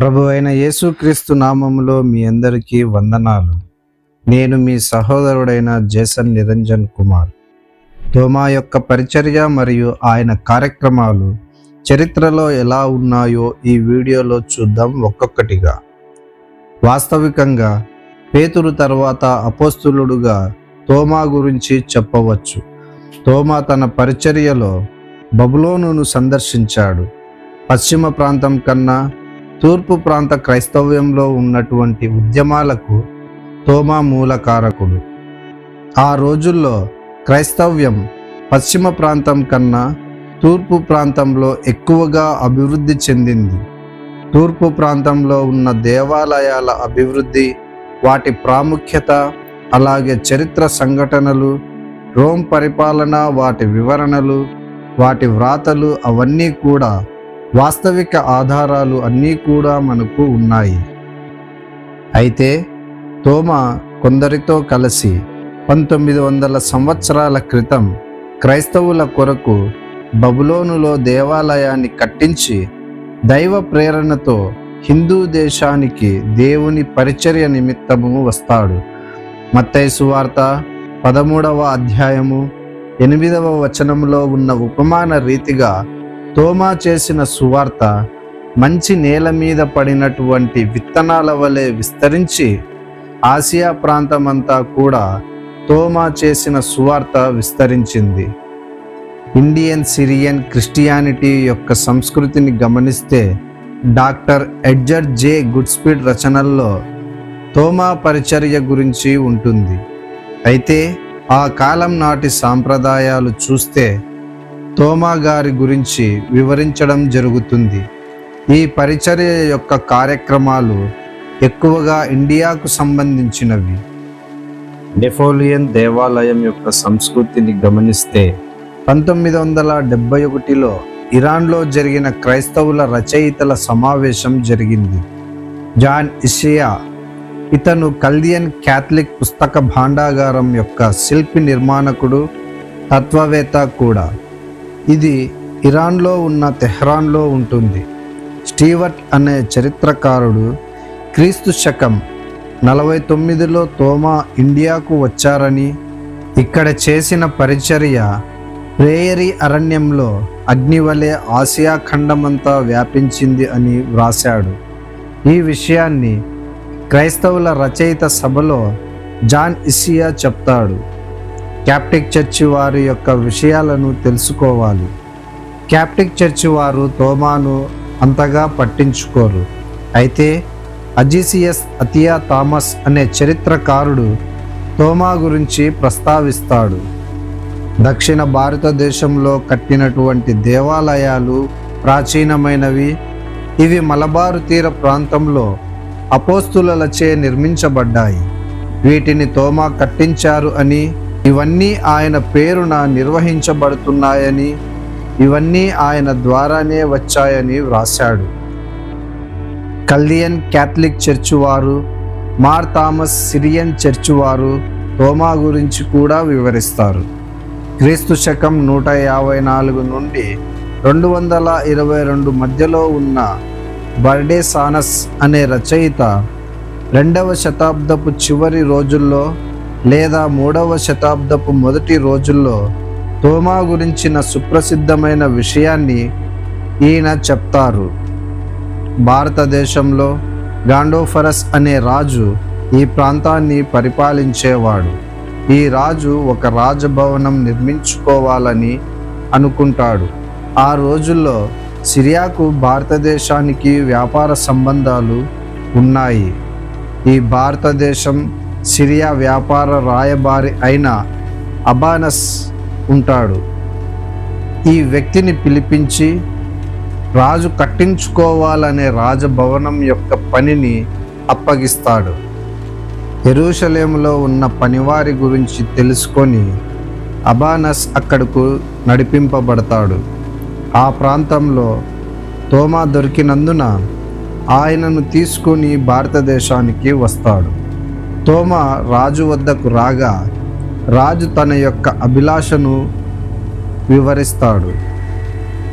ప్రభు అయిన యేసుక్రీస్తు నామములో మీ అందరికీ వందనాలు. నేను మీ సహోదరుడైన జేసన్ నిరంజన్ కుమార్. తోమా యొక్క పరిచర్య మరియు ఆయన కార్యక్రమాలు చరిత్రలో ఎలా ఉన్నాయో ఈ వీడియోలో చూద్దాం ఒక్కొక్కటిగా. వాస్తవికంగా పేతురు తర్వాత అపోస్తులుడుగా తోమా గురించి చెప్పవచ్చు. తోమా తన పరిచర్యలో బబులోనును సందర్శించాడు. పశ్చిమ ప్రాంతం కన్నా తూర్పు ప్రాంత క్రైస్తవ్యంలో ఉన్నటువంటి ఉద్యమాలకు తోమా మూలకారకుడు. ఆ రోజుల్లో క్రైస్తవ్యం పశ్చిమ ప్రాంతం కన్నా తూర్పు ప్రాంతంలో ఎక్కువగా అభివృద్ధి చెందింది. తూర్పు ప్రాంతంలో ఉన్న దేవాలయాల అభివృద్ధి వాటి ప్రాముఖ్యత అలాగే చరిత్ర సంఘటనలు రోమ్ పరిపాలన వాటి వివరణలు వాటి వ్రాతలు అవన్నీ కూడా వాస్తవిక ఆధారాలు అన్నీ కూడా మనకు ఉన్నాయి. అయితే తోమా కొందరితో కలిసి పంతొమ్మిది వందల సంవత్సరాల క్రితం క్రైస్తవుల కొరకు బబులోనులో దేవాలయాన్ని కట్టించి దైవ ప్రేరణతో హిందూ దేశానికి దేవుని పరిచర్య నిమిత్తము వస్తాడు. మత్తైసు వార్త పదమూడవ అధ్యాయము ఎనిమిదవ వచనంలో ఉన్న ఉపమాన రీతిగా తోమా చేసిన సువార్త మంచి నేల మీద పడినటువంటి విత్తనాల వలె విస్తరించి ఆసియా ప్రాంతమంతా కూడా తోమా చేసిన సువార్త విస్తరించింది. ఇండియన్ సిరియన్ క్రిస్టియానిటీ యొక్క సంస్కృతిని గమనిస్తే డాక్టర్ ఎడ్జర్ జే గుడ్స్పీడ్ రచనల్లో తోమా పరిచర్య గురించి ఉంటుంది. అయితే ఆ కాలం నాటి సాంప్రదాయాలు చూస్తే తోమా గారి గురించి వివరించడం జరుగుతుంది. ఈ పరిచర్య యొక్క కార్యక్రమాలు ఎక్కువగా ఇండియాకు సంబంధించినవి. నెఫోలియన్ దేవాలయం యొక్క సంస్కృతిని గమనిస్తే పంతొమ్మిది వందల డెబ్బై ఒకటిలో ఇరాన్లో జరిగిన క్రైస్తవుల రచయితల సమావేశం జరిగింది. జాన్ ఇషియా ఇతను కల్దియన్ క్యాథలిక్ పుస్తక భాండాగారం యొక్క శిల్పి నిర్మాణకుడు తత్వవేత్త కూడా. ఇది ఇరాన్లో ఉన్న తెహ్రాన్లో ఉంటుంది. స్టీవర్ట్ అనే చరిత్రకారుడు క్రీస్తు శకం నలభై తొమ్మిదిలో తోమా ఇండియాకు వచ్చారని ఇక్కడ చేసిన పరిచర్య ప్రేయరీ అరణ్యంలో అగ్నివలే ఆసియా ఖండమంతా వ్యాపించింది అని వ్రాశాడు. ఈ విషయాన్ని క్రైస్తవుల రచయిత సభలో జాన్ ఇసియా చెప్తాడు. క్యాప్టిక్ చర్చి వారి యొక్క విషయాలను తెలుసుకోవాలి. క్యాప్టిక్ చర్చి వారు తోమాను అంతగా పట్టించుకోరు. అయితే అజీసియస్ అతియా థామస్ అనే చరిత్రకారుడు తోమా గురించి ప్రస్తావిస్తాడు. దక్షిణ భారతదేశంలో కట్టినటువంటి దేవాలయాలు ప్రాచీనమైనవి. ఇవి మలబారు తీర ప్రాంతంలో అపోస్తులచే నిర్మించబడ్డాయి. వీటిని తోమా కట్టించారు అని ఇవన్నీ ఆయన పేరున నిర్వహించబడుతున్నాయని ఇవన్నీ ఆయన ద్వారానే వచ్చాయని వ్రాశాడు. కల్దియన్ క్యాథలిక్ చర్చి వారు మార్ థామస్ సిరియన్ చర్చి వారు రోమా గురించి కూడా వివరిస్తారు. క్రీస్తు శకం నూట యాభై నాలుగు నుండి రెండు వందల ఇరవై రెండు మధ్యలో ఉన్న బర్డే సానస్ అనే రచయిత రెండవ శతాబ్దపు చివరి రోజుల్లో లేదా మూడవ శతాబ్దపు మొదటి రోజుల్లో తోమా గురించిన సుప్రసిద్ధమైన విషయాన్ని ఈయన చెప్తారు. భారతదేశంలో గాండోఫరస్ అనే రాజు ఈ ప్రాంతాన్ని పరిపాలించేవాడు. ఈ రాజు ఒక రాజభవనం నిర్మించుకోవాలని అనుకుంటాడు. ఆ రోజుల్లో సిరియాకు భారతదేశానికి వ్యాపార సంబంధాలు ఉన్నాయి. ఈ భారతదేశం సిరియా వ్యాపార రాయబారి అయిన అబానస్ ఉంటాడు. ఈ వ్యక్తిని పిలిపించి రాజు కట్టించుకోవాలనే రాజభవనం యొక్క పనిని అప్పగిస్తాడు. ఎరూషలేములో ఉన్న పనివారి గురించి తెలుసుకొని అబానస్ అక్కడకు నడిపింపబడతాడు. ఆ ప్రాంతంలో తోమా దొరికినందున ఆయనను తీసుకొని భారతదేశానికి వస్తాడు. తోమ రాజు వద్దకు రాగా రాజు తన యొక్క అభిలాషను వివరిస్తాడు.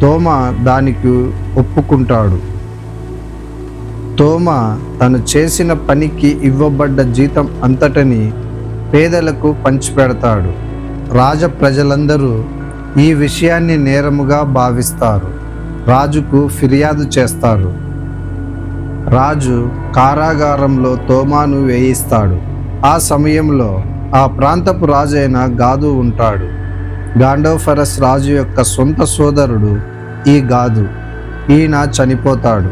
తోమ దానికి ఒప్పుకుంటాడు. తోమ తను చేసిన పనికి ఇవ్వబడ్డ జీతం అంతటని పేదలకు పంచిపెడతాడు. రాజ ప్రజలందరూ ఈ విషయాన్ని నేరముగా భావిస్తారు. రాజుకు ఫిర్యాదు చేస్తారు. రాజు కారాగారంలో తోమాను వేయిస్తాడు. ఆ సమయంలో ఆ ప్రాంతపు రాజైన గాదు ఉంటాడు. గాండోఫరస్ రాజు యొక్క సొంత సోదరుడు ఈ గాదు. ఈయన చనిపోతాడు.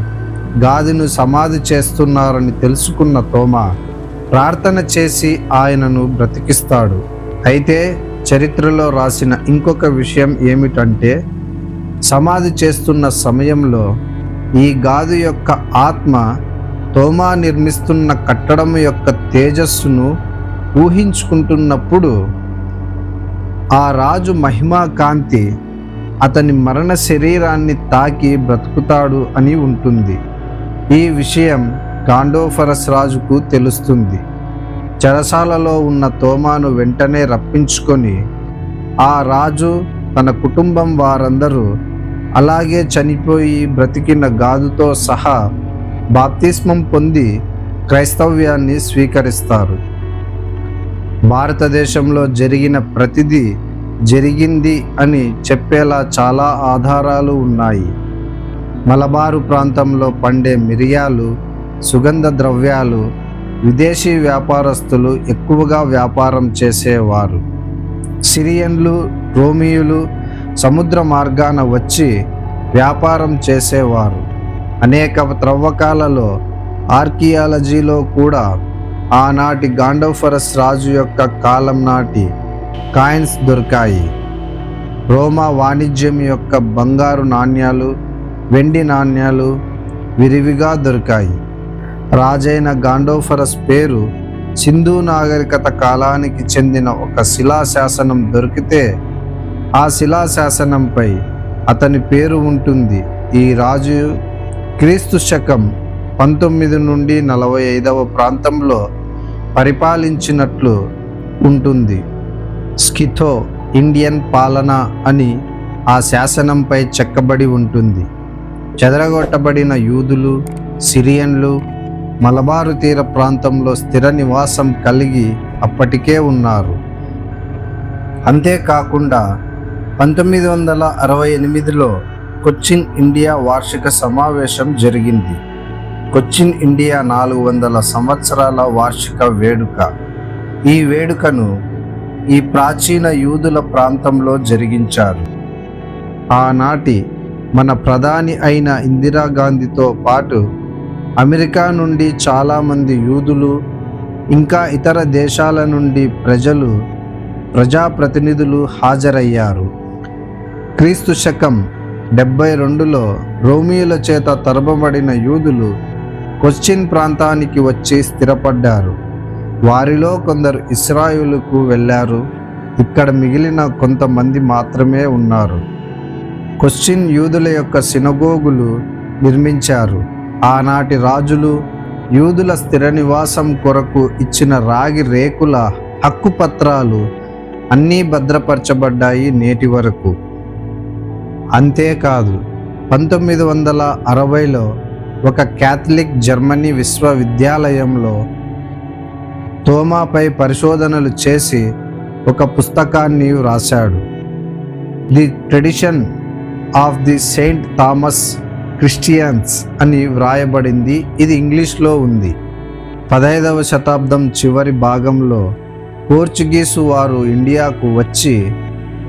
గాదును సమాధి చేస్తున్నారని తెలుసుకున్న తోమా ప్రార్థన చేసి ఆయనను బ్రతికిస్తాడు. అయితే చరిత్రలో రాసిన ఇంకొక విషయం ఏమిటంటే సమాధి చేస్తున్న సమయంలో ఈ గాదు యొక్క ఆత్మ తోమా నిర్మిస్తున్న కట్టడం యొక్క తేజస్సును ఊహించుకుంటున్నప్పుడు ఆ రాజు మహిమా కాంతి అతని మరణ శరీరాన్ని తాకి బ్రతుకుతాడు అని ఉంటుంది. ఈ విషయం గాండోఫరస్ రాజుకు తెలుస్తుంది. చెరసాలలో ఉన్న తోమాను వెంటనే రప్పించుకొని ఆ రాజు తన కుటుంబం వారందరూ అలాగే చనిపోయి బ్రతికిన గాదుతో సహా బాప్తిస్మం పొంది క్రైస్తవ్యాన్ని స్వీకరిస్తారు. భారతదేశంలో జరిగిన ప్రతిదీ జరిగింది అని చెప్పేలా చాలా ఆధారాలు ఉన్నాయి. మలబారు ప్రాంతంలో పండే మిరియాలు సుగంధ ద్రవ్యాలు విదేశీ వ్యాపారస్తులు ఎక్కువగా వ్యాపారం చేసేవారు. సిరియన్లు రోమియులు సముద్ర మార్గాన వచ్చి వ్యాపారం చేసేవారు. అనేక త్రవ్వకాలలో ఆర్కియాలజీలో కూడా ఆనాటి గాండోఫరస్ రాజు యొక్క కాలం నాటి కాయిన్స్ దొరికాయి. రోమా వాణిజ్యం యొక్క బంగారు నాణ్యాలు వెండి నాణ్యాలు విరివిగా దొరికాయి. రాజైన గాండోఫరస్ పేరు సింధు నాగరికత కాలానికి చెందిన ఒక శిలాశాసనం దొరికితే ఆ శిలాశాసనంపై అతని పేరు ఉంటుంది. ఈ రాజు క్రీస్తు శకం పంతొమ్మిది నుండి నలభై ఐదవ ప్రాంతంలో పరిపాలించినట్లు ఉంటుంది. స్కిథో ఇండియన్ పాలన అని ఆ శాసనంపై చెక్కబడి ఉంటుంది. చెదరగొట్టబడిన యూదులు సిరియన్లు మలబారు తీర ప్రాంతంలో స్థిర నివాసం కలిగి అప్పటికే ఉన్నారు. అంతేకాకుండా పంతొమ్మిది వందల అరవై ఎనిమిదిలో కొచ్చిన్ ఇండియా వార్షిక సమావేశం జరిగింది. కొచ్చిన్ ఇండియా నాలుగు వందల సంవత్సరాల వార్షిక వేడుక. ఈ వేడుకను ఈ ప్రాచీన యూదుల ప్రాంతంలో జరిగించారు. ఆనాటి మన ప్రధాని అయిన ఇందిరాగాంధీతో పాటు అమెరికా నుండి చాలామంది యూదులు ఇంకా ఇతర దేశాల నుండి ప్రజలు ప్రజాప్రతినిధులు హాజరయ్యారు. క్రీస్తు శకం డెబ్బై రెండులో రోమియోల చేత తరబబడిన యూదులు కొచ్చిన్ ప్రాంతానికి వచ్చి స్థిరపడ్డారు. వారిలో కొందరు ఇస్రాయులకు వెళ్ళారు. ఇక్కడ మిగిలిన కొంతమంది మాత్రమే ఉన్నారు. కొచ్చిన్ యూదుల యొక్క సినగోగులు నిర్మించారు. ఆనాటి రాజులు యూదుల స్థిర నివాసం కొరకు ఇచ్చిన రాగి రేకుల హక్కు పత్రాలు అన్నీ భద్రపరచబడ్డాయి నేటి వరకు. అంతేకాదు పంతొమ్మిది వందల అరవైలో ఒక క్యాథలిక్ జర్మనీ విశ్వవిద్యాలయంలో తోమాపై పరిశోధనలు చేసి ఒక పుస్తకాన్ని వ్రాశాడు. The tradition of the saint Thomas Christians అని వ్రాయబడింది. ఇది ఇంగ్లీష్లో ఉంది. పదహైదవ శతాబ్దం చివరి భాగంలో పోర్చుగీసు వారు ఇండియాకు వచ్చి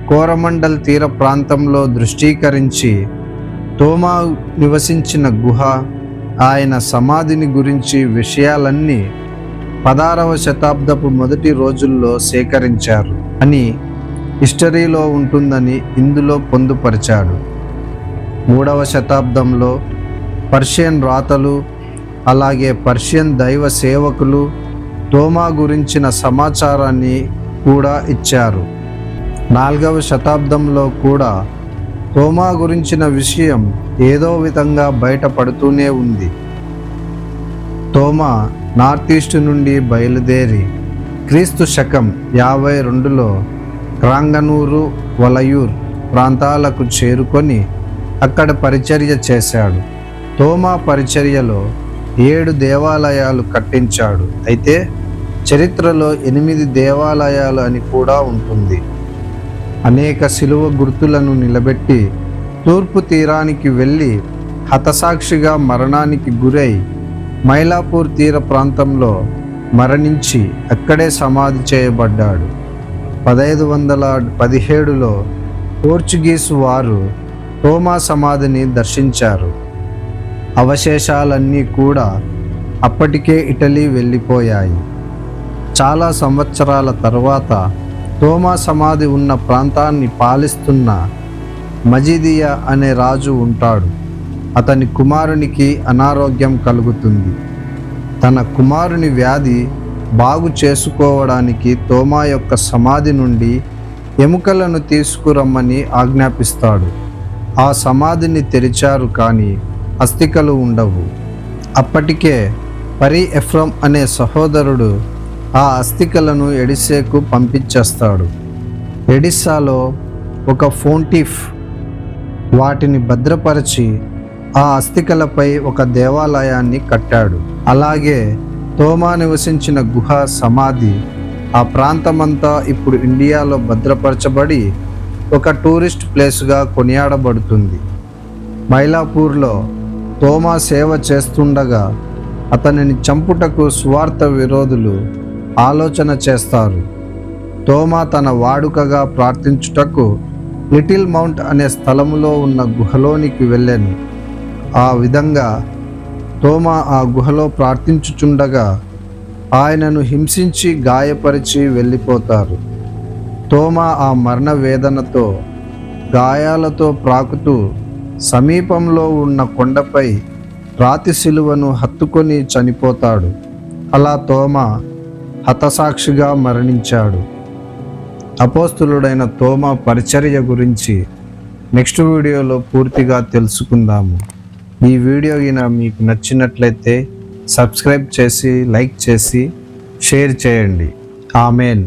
కోరమండల్ తీర ప్రాంతంలో దృష్టీకరించి తోమా నివసించిన గుహ ఆయన సమాధిని గురించి విషయాలన్నీ పదారవ శతాబ్దపు మొదటి రోజుల్లో సేకరించారు అని హిస్టరీలో ఉంటుందని ఇందులో పొందుపరిచాడు. మూడవ శతాబ్దంలో పర్షియన్ రాతలు అలాగే పర్షియన్ దైవ సేవకులు తోమా గురించిన సమాచారాన్ని కూడా ఇచ్చారు. నాలుగవ శతాబ్దంలో కూడా తోమా గురించిన విషయం ఏదో విధంగా బయటపడుతూనే ఉంది. తోమా నార్త్ ఈస్ట్ నుండి బయలుదేరి క్రీస్తు శకం యాభై రెండులో క్రాంగనూరు వలయూర్ ప్రాంతాలకు చేరుకొని అక్కడ పరిచర్య చేశాడు. తోమా పరిచర్యలో ఏడు దేవాలయాలు కట్టించాడు. అయితే చరిత్రలో ఎనిమిది దేవాలయాలు అని కూడా ఉంటుంది. అనేక శిలువ గుర్తులను నిలబెట్టి తూర్పు తీరానికి వెళ్ళి హతసాక్షిగా మరణానికి గురై మైలాపూర్ తీర ప్రాంతంలో మరణించి అక్కడే సమాధి చేయబడ్డాడు. పదహైదు వందల పదిహేడులో పోర్చుగీసు వారు హోమా సమాధిని దర్శించారు. అవశేషాలన్నీ కూడా అప్పటికే ఇటలీ వెళ్ళిపోయాయి. చాలా సంవత్సరాల తర్వాత తోమా సమాధి ఉన్న ప్రాంతాన్ని పాలిస్తున్న మజీదియా అనే రాజు ఉంటాడు. అతని కుమారునికి అనారోగ్యం కలుగుతుంది. తన కుమారుని వ్యాధి బాగు చేసుకోవడానికి తోమా యొక్క సమాధి నుండి ఎముకలను తీసుకురమ్మని ఆజ్ఞాపిస్తాడు. ఆ సమాధిని తెరిచారు కానీ అస్థికలు ఉండవు. అప్పటికే పరి ఎఫ్రమ్ అనే సహోదరుడు ఆ అస్థికలను ఎడిసేకు పంపించేస్తాడు. ఎడిస్సాలో ఒక ఫోంటిఫ్ వాటిని భద్రపరిచి ఆ అస్థికలపై ఒక దేవాలయాన్ని కట్టాడు. అలాగే తోమా నివసించిన గుహ సమాధి ఆ ప్రాంతమంతా ఇప్పుడు ఇండియాలో భద్రపరచబడి ఒక టూరిస్ట్ ప్లేస్గా కొనియాడబడుతుంది. మైలాపూర్లో తోమా సేవ చేస్తుండగా అతనిని చంపుటకు స్వార్థ విరోధులు ఆలోచన చేస్తారు. తోమా తన వాడుకగా ప్రార్థించుటకు లిటిల్ మౌంట్ అనే స్థలములో ఉన్న గుహలోనికి వెళ్ళాను. ఆ విధంగా తోమా ఆ గుహలో ప్రార్థించుచుండగా ఆయనను హింసించి గాయపరిచి వెళ్ళిపోతారు. తోమా ఆ మరణ వేదనతో గాయాలతో ప్రాకుతూ సమీపంలో ఉన్న కొండపై రాతి శిలువను హత్తుకొని చనిపోతాడు. అలా తోమా హతసాక్షిగా మరణించాడు. అపోస్తులుడైన తోమా పరిచర్య గురించి నెక్స్ట్ వీడియోలో పూర్తిగా తెలుసుకుందాము. ఈ వీడియో గిన మీకు నచ్చినట్లయితే సబ్స్క్రైబ్ చేసి లైక్ చేసి షేర్ చేయండి. ఆమెన్.